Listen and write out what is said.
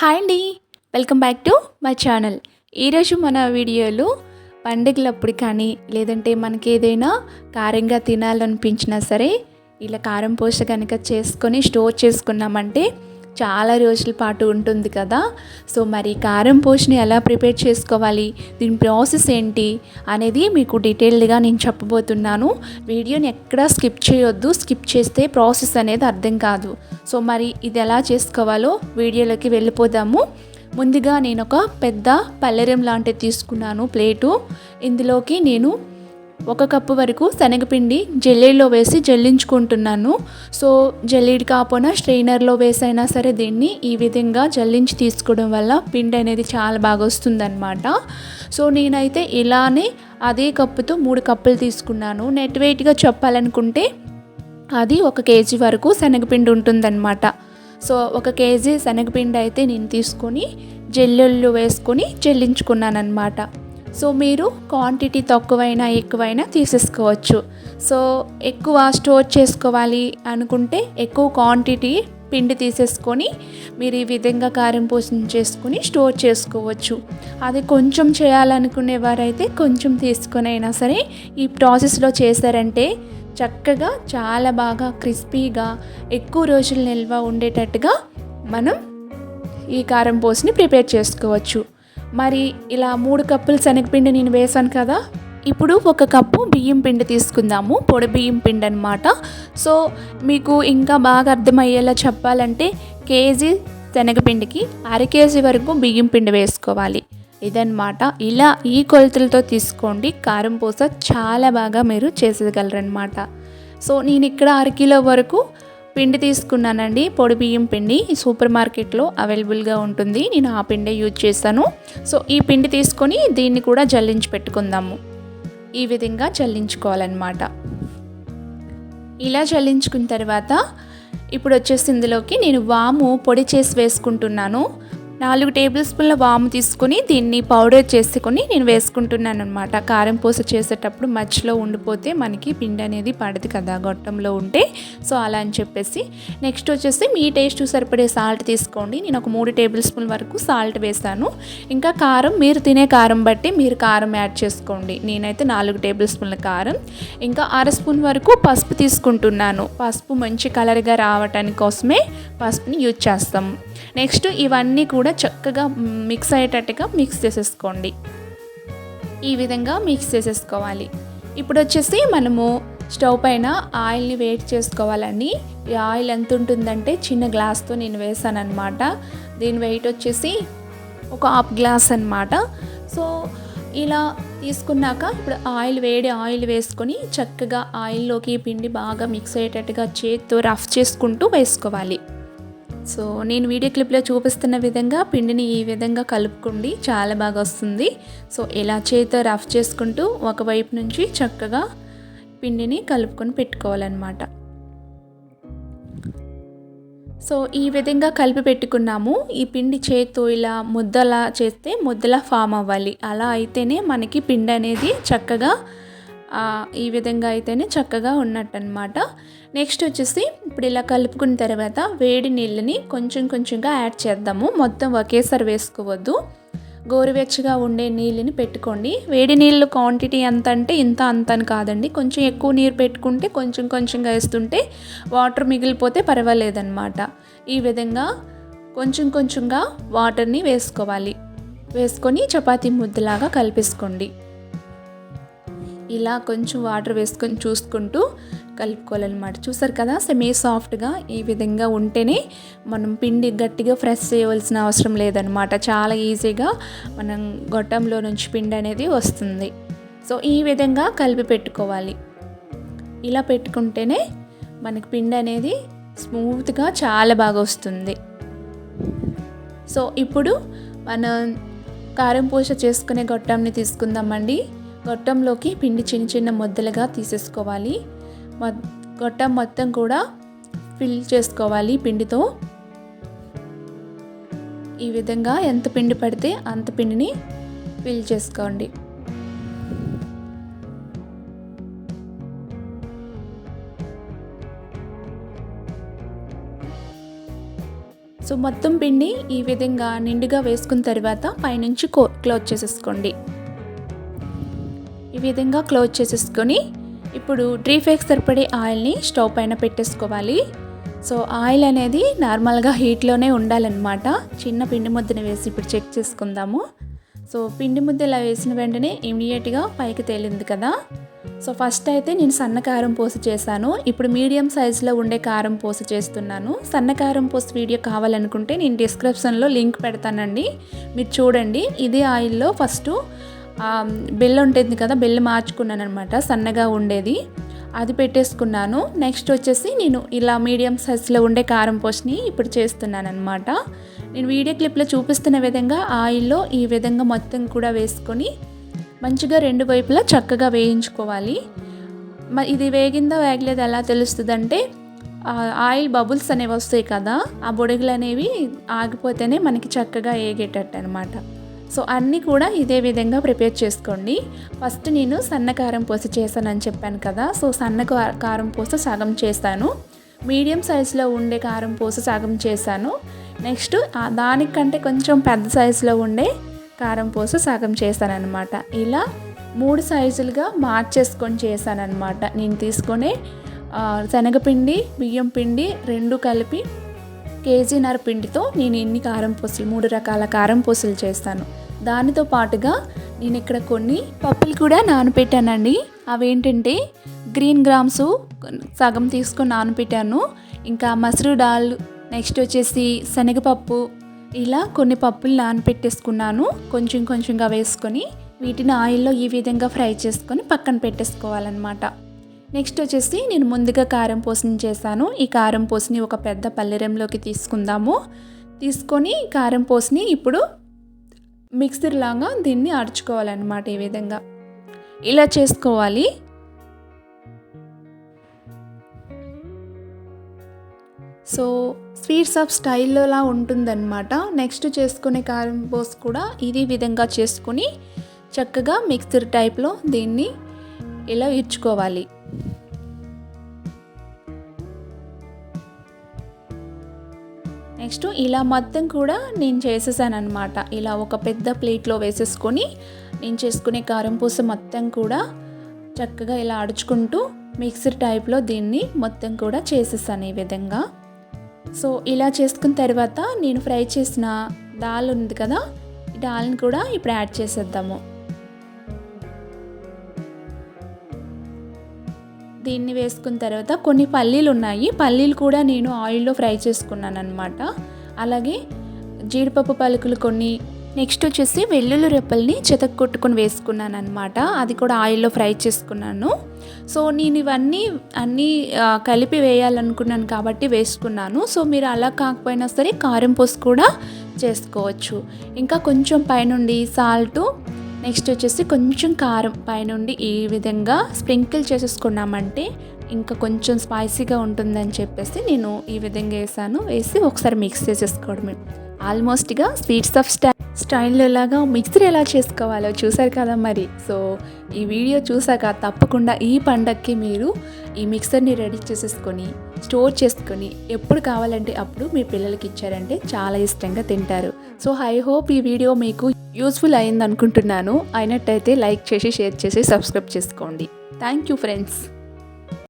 Hi అండి. Welcome back to my channel ఈరోజు మన వీడియోలో పండుగలప్పుడు కానీ లేదంటే మనకి ఏదైనా కారంగా తినాలనిపించినా సరే ఇలా కారం పోస కనుక చేసుకొని స్టోర్ చేసుకున్నామంటే చాలా రోజుల పాటు ఉంటుంది కదా. సో మరి కారం పోషణ ఎలా ప్రిపేర్ చేసుకోవాలి? దీని ప్రాసెస్ ఏంటి? అనేది మీకు డీటెయిల్డ్గా నేను చెప్పబోతున్నాను. వీడియోని ఎక్కడా స్కిప్ చేయొద్దు. స్కిప్ చేస్తే ప్రాసెస్ అనేది అర్థం కాదు. సో మరి ఇది ఎలా చేసుకోవాలో వీడియోలోకి వెళ్ళిపోదాము. ముందుగా నేను ఒక పెద్ద పల్లెరం లాంటిది తీసుకున్నాను ప్లేటు. ఇందులోకి నేను ఒక కప్పు వరకు శనగపిండి జల్లీలో వేసి జల్లించుకుంటున్నాను. సో జల్లెడి కాకపోయినా స్ట్రెయినర్లో వేసైనా సరే దీన్ని ఈ విధంగా జల్లించి తీసుకోవడం వల్ల పిండి అనేది చాలా బాగా వస్తుందన్నమాట. సో నేనైతే ఇలానే అదే కప్పుతో మూడు కప్పులు తీసుకున్నాను. నెట్ వెయిట్గా చెప్పాలనుకుంటే అది ఒక కేజీ వరకు శనగపిండి ఉంటుందన్నమాట. సో ఒక కేజీ శనగపిండి అయితే నేను తీసుకొని జల్లెళ్ళు వేసుకొని జల్లించుకున్నాను అనమాట సో మీరు క్వాంటిటీ తక్కువైనా ఎక్కువైనా తీసేసుకోవచ్చు. సో ఎక్కువ స్టోర్ చేసుకోవాలి అనుకుంటే ఎక్కువ క్వాంటిటీ పిండి తీసేసుకొని మీరు ఈ విధంగా కారం పోసం చేసుకొని స్టోర్ చేసుకోవచ్చు. అది కొంచెం చేయాలనుకునే వారైతే కొంచెం తీసుకొని అయినా సరే ఈ ప్రాసెస్లో చేశారంటే చక్కగా చాలా బాగా క్రిస్పీగా ఎక్కువ రోజులు నిల్వ ఉండేటట్టుగా మనం ఈ కారం పోసుని ప్రిపేర్ చేసుకోవచ్చు. మరి ఇలా మూడు కప్పులు శనగపిండి నేను వేసాను కదా ఇప్పుడు ఒక కప్పు బియ్యం పిండి తీసుకుందాము. పొడి బియ్యం పిండి అనమాట సో మీకు ఇంకా బాగా అర్థమయ్యేలా చెప్పాలంటే కేజీ శనగపిండికి అర కేజీ వరకు బియ్యం పిండి వేసుకోవాలి. ఇదన్నమాట. ఇలా ఈ కొలతలతో తీసుకోండి. కారం పూస చాలా బాగా మీరు చేసేయగలరనమాట సో నేను ఇక్కడ అర కిలో వరకు పిండి తీసుకున్నానండి. పొడి బియ్యం పిండి సూపర్ మార్కెట్లో అవైలబుల్గా ఉంటుంది. నేను ఆ పిండే యూజ్ చేశాను. సో ఈ పిండి తీసుకొని దీన్ని కూడా జల్లించి పెట్టుకుందాము. ఈ విధంగా చల్లించుకోవాలన్నమాట ఇలా చల్లించుకున్న తర్వాత ఇప్పుడు వచ్చేసి ఇందులోకి నేను వాము పొడి చేసి వేసుకుంటున్నాను. నాలుగు టేబుల్ స్పూన్ల వాము తీసుకొని దీన్ని పౌడర్ చేసుకొని నేను వేసుకుంటున్నాను అనమాట కారం పూస చేసేటప్పుడు మధ్యలో ఉండిపోతే మనకి పిండి అనేది పడదు కదా గొట్టంలో ఉంటే. సో అలా అని చెప్పేసి నెక్స్ట్ వచ్చేసి మీ టేస్ట్ సరిపడే సాల్ట్ తీసుకోండి. నేను ఒక మూడు టేబుల్ స్పూన్ వరకు సాల్ట్ వేసాను. ఇంకా కారం మీరు తినే కారం బట్టి మీరు కారం యాడ్ చేసుకోండి. నేనైతే నాలుగు టేబుల్ స్పూన్ల కారం. ఇంకా అర స్పూన్ వరకు పసుపు తీసుకుంటున్నాను. పసుపు మంచి కలర్గా రావటానికి కోసమే పసుపుని యూజ్ చేస్తాము నెక్స్ట్ ఇవన్నీ కూడా చక్కగా మిక్స్ అయ్యేటట్టుగా మిక్స్ చేసేసుకోండి. ఈ విధంగా మిక్స్ చేసేసుకోవాలి. ఇప్పుడు వచ్చేసి మనము స్టవ్ పైన ఆయిల్ని వేట్ చేసుకోవాలండి. ఈ ఆయిల్ ఎంత ఉంటుందంటే చిన్న గ్లాస్తో నేను వేసాను అనమాట దీని వెయిట్ వచ్చేసి ఒక హాఫ్ గ్లాస్ అనమాట సో ఇలా తీసుకున్నాక ఇప్పుడు ఆయిల్ వేడి ఆయిల్ వేసుకొని చక్కగా ఆయిల్లోకి పిండి బాగా మిక్స్ అయ్యేటట్టుగా చేత్తో రఫ్ చేసుకుంటూ వేసుకోవాలి. సో నేను వీడియో క్లిప్లో చూపిస్తున్న విధంగా పిండిని ఈ విధంగా కలుపుకోండి చాలా బాగా వస్తుంది. సో ఇలా చేతితో రఫ్ చేసుకుంటూ ఒకవైపు నుంచి చక్కగా పిండిని కలుపుకొని పెట్టుకోవాలన్నమాట. సో ఈ విధంగా కలిపి పెట్టుకున్నాము. ఈ పిండి చేత్తో ఇలా ముద్దలా చేస్తే ముద్దలా ఫామ్ అవ్వాలి. అలా అయితేనే మనకి పిండి అనేది చక్కగా ఈ విధంగా అయితేనే చక్కగా ఉన్నట్టు అనమాట నెక్స్ట్ వచ్చేసి ఇప్పుడు ఇలా కలుపుకున్న తర్వాత వేడి నీళ్ళని కొంచెం కొంచెంగా యాడ్ చేద్దాము. మొత్తం ఒకేసారి వేసుకోవద్దు. గోరువెచ్చగా ఉండే నీళ్ళని పెట్టుకోండి. వేడి నీళ్ళు క్వాంటిటీ ఎంత అంటే ఇంత అంత అని కాదండి. కొంచెం ఎక్కువ నీరు పెట్టుకుంటే కొంచెం కొంచెంగా వేస్తుంటే వాటర్ మిగిలిపోతే పర్వాలేదన్నమాట. ఈ విధంగా కొంచెం కొంచెంగా వాటర్ని వేసుకోవాలి. వేసుకొని చపాతీ ముద్దలాగా కలిపేసుకోండి. ఇలా కొంచెం వాటర్ వేసుకొని చూసుకుంటూ కలుపుకోవాలన్నమాట. చూసారు కదా సెమీ సాఫ్ట్గా ఈ విధంగా ఉంటేనే మనం పిండి గట్టిగా ఫ్రెష్ చేయవలసిన అవసరం లేదనమాట చాలా ఈజీగా మనం గొట్టంలో నుంచి పిండి అనేది వస్తుంది. సో ఈ విధంగా కలిపి పెట్టుకోవాలి. ఇలా పెట్టుకుంటేనే మనకి పిండి అనేది స్మూత్గా చాలా బాగా వస్తుంది. సో ఇప్పుడు మనం కారం పూస చేసుకునే గొట్టంని తీసుకుందామండి. గొట్టంలోకి పిండి చిన్న చిన్న ముద్దలుగా తీసేసుకోవాలి. గొట్టం మొత్తం కూడా ఫిల్ చేసుకోవాలి పిండితో. ఈ విధంగా ఎంత పిండి పడితే అంత పిండిని ఫిల్ చేసుకోండి. సో మొత్తం పిండి ఈ విధంగా నిండుగా వేసుకున్న తర్వాత పైనుంచి కో క్లోజ్ చేసేసుకోండి. ఈ విధంగా క్లోజ్ చేసేసుకొని ఇప్పుడు డ్రీ ఫేక్ సరిపడే ఆయిల్ని స్టవ్ పైన పెట్టేసుకోవాలి. సో ఆయిల్ అనేది నార్మల్గా హీట్లోనే ఉండాలన్నమాట. చిన్న పిండి ముద్దను వేసి ఇప్పుడు చెక్ చేసుకుందాము. సో పిండి ముద్ద ఇలా వేసిన వెంటనే ఇమీడియట్గా పైకి తేలింది కదా. సో ఫస్ట్ అయితే నేను సన్న కారం పోసి చేశాను. ఇప్పుడు మీడియం సైజులో ఉండే కారం పోసి చేస్తున్నాను. సన్న కారం పోసి వీడియో కావాలనుకుంటే నేను డిస్క్రిప్షన్లో లింక్ పెడతానండి. మీరు చూడండి ఇదే ఆయిల్లో ఫస్ట్ బెల్ ఉంటుంది కదా బెల్ మార్చుకున్నాను అనమాట సన్నగా ఉండేది. అది పెట్టేసుకున్నాను. నెక్స్ట్ వచ్చేసి నేను ఇలా మీడియం సైజ్లో ఉండే కారం పోస్ట్ని ఇప్పుడు చేస్తున్నాను అనమాట నేను వీడియో క్లిప్లో చూపిస్తున్న విధంగా ఆయిల్లో ఈ విధంగా మొత్తం కూడా వేసుకొని మంచిగా రెండు వైపులా చక్కగా వేయించుకోవాలి. ఇది వేగిందా వేగలేదు ఎలా తెలుస్తుంది అంటే ఆయిల్ బబుల్స్ అనేవి వస్తాయి కదా ఆ బొడుగులు అనేవి ఆగిపోతేనే మనకి చక్కగా ఏగేటట్టు అనమాట సో అన్నీ కూడా ఇదే విధంగా ప్రిపేర్ చేసుకోండి. ఫస్ట్ నేను సన్న కారం పోసి చేశానని చెప్పాను కదా సో సన్న కారం పోసి సగం చేస్తాను మీడియం సైజులో ఉండే కారం పోసి సగం చేశాను. నెక్స్ట్ దానికంటే కొంచెం పెద్ద సైజులో ఉండే కారం పోసి సగం చేశానమాట ఇలా మూడు సైజులుగా మార్చేసుకొని చేశానమాట నేను తీసుకొని శనగపిండి బియ్యం పిండి రెండు కలిపి కేజీన్నర పిండితో నేను ఇన్ని కారం పూసలు మూడు రకాల కారం పూసలు చేస్తాను. దానితో పాటుగా నేను ఇక్కడ కొన్ని పప్పులు కూడా నానపెట్టానండి. అవేంటంటే గ్రీన్ గ్రామ్స్ సగం తీసుకొని నానపెట్టాను. ఇంకా మసరు డాల్ నెక్స్ట్ వచ్చేసి శనగపప్పు ఇలా కొన్ని పప్పులు నానపెట్టేసుకున్నాను. కొంచెం కొంచెంగా వేసుకొని వీటిని ఆయిల్లో ఈ విధంగా ఫ్రై చేసుకొని పక్కన పెట్టేసుకోవాలన్నమాట. నెక్స్ట్ వచ్చేసి నేను ముందుగా కారం పోసిని చేశాను. ఈ కారం పోసిని ఒక పెద్ద పల్లెరంలోకి తీసుకుందాము. తీసుకొని కారం పోసిని ఇప్పుడు మిక్సర్ లాగా దీన్ని అడుచుకోవాలన్నమాట ఈ విధంగా. ఇలా చేసుకోవాలి. సో స్వీట్స్ ఆఫ్ స్టైల్లోలా ఉంటుందన్నమాట. నెక్స్ట్ చేసుకునే కారం పోస్ కూడా ఇది విధంగా చేసుకుని చక్కగా మిక్సర్ టైప్లో దీన్ని ఇలా ఇచ్చుకోవాలి నెక్స్ట్ ఇలా మొత్తం కూడా నేను చేసేసాను అనమాట ఇలా ఒక పెద్ద ప్లేట్లో వేసేసుకొని నేను చేసుకునే కారం పూస మొత్తం కూడా చక్కగా ఇలా అడుచుకుంటూ మిక్సర్ టైప్లో దీన్ని మొత్తం కూడా చేసేసాను ఈ విధంగా. సో ఇలా చేసుకున్న తర్వాత నేను ఫ్రై చేసిన దాల్ ఉంది కదా ఈ దాల్ని కూడా ఇప్పుడు యాడ్ చేసేద్దాము. దీన్ని వేసుకున్న తర్వాత కొన్ని పల్లీలు ఉన్నాయి. పల్లీలు కూడా నేను ఆయిల్లో ఫ్రై చేసుకున్నాను అనమాట అలాగే జీడిపప్పు పలుకులు కొన్ని నెక్స్ట్ వచ్చేసి వెల్లుల్లి రెప్పల్ని చెతక్ కొట్టుకొని వేసుకున్నాను అనమాట అది కూడా ఆయిల్లో ఫ్రై చేసుకున్నాను. సో నేను ఇవన్నీ అన్నీ కలిపి వేయాలనుకున్నాను కాబట్టి వేసుకున్నాను. సో మీరు అలా కాకపోయినా సరే కారం పోసి కూడా చేసుకోవచ్చు. ఇంకా కొంచెం పైనుండి సాల్టు నెక్స్ట్ వచ్చేసి కొంచెం కారం పైనుండి ఈ విధంగా స్ప్రింకిల్ చేసేసుకున్నామంటే ఇంకా కొంచెం స్పైసీగా ఉంటుందని చెప్పేసి నేను ఈ విధంగా వేసాను. వేసి ఒకసారి మిక్స్ చేసేసుకోవడమే. ఆల్మోస్ట్గా స్వీట్స్ ఆఫ్ స్టై స్టైల్లో లాగా మిక్సర్ ఎలా చేసుకోవాలో చూసారు కదా మరి. సో ఈ వీడియో చూసాక తప్పకుండా ఈ పండగకి మీరు ఈ మిక్సర్ని రెడీ చేసేసుకొని స్టోర్ చేసుకొని ఎప్పుడు కావాలంటే అప్పుడు మీ పిల్లలకి ఇచ్చారంటే చాలా ఇష్టంగా తింటారు. సో ఐ హోప్ ఈ వీడియో మీకు యూస్ఫుల్ అయింది అనుకుంటున్నాను అయినట్టయితే లైక్ చేసి షేర్ చేసి సబ్స్క్రైబ్ చేసుకోండి. Thank you friends